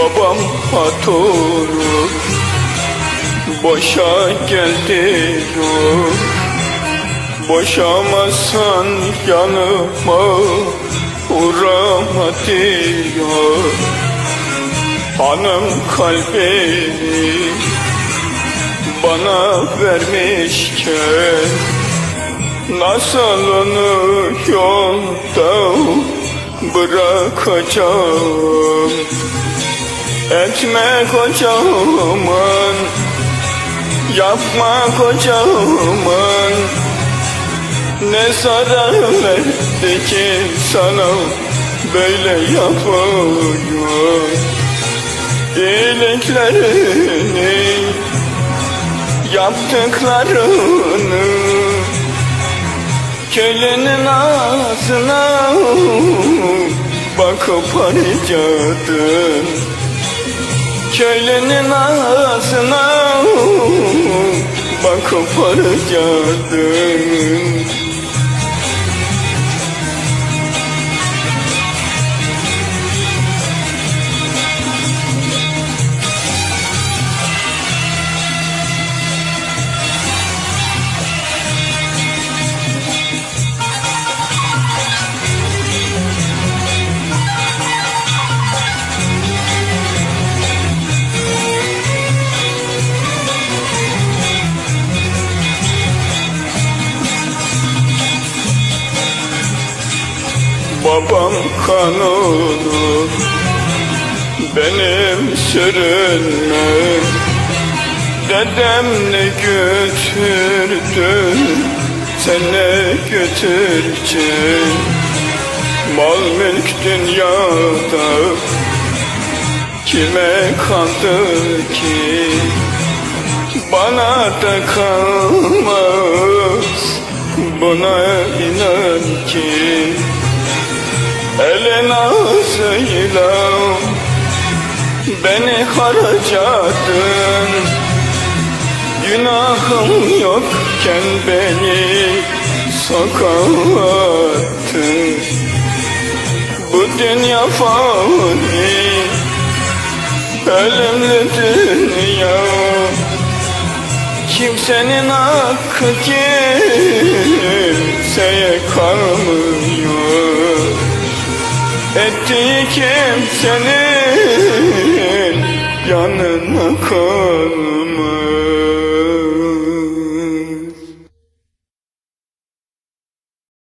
Babam haturu Boşa geldi ruh. Boşamazsan yanıma uğrama diyor Hanım kalbini bana vermişken Nasıl onu yolda bırakacağım Etme kocamın Yapma kocamın Ne zarar verdi ki sana Böyle yapıyor İyiliklerini Yaptıklarını Kölenin ağzına Bakıp harcadın Köylünün ağzına bakıp harcadın Babam kanunu benim sürünmem. Dedem ne götürdü sen ne götüreceksin? Mal mülk dünyada kime kaldı ki? Bana da kalmaz. Buna inan ki Elin ağzıyla beni harcadın. Günahım yokken beni sokağa attın Bu dünya fani ölümlü dünya. Kimsenin hakkı kimseye kalmıyor Ettiği kimsenin yanına kalmıyor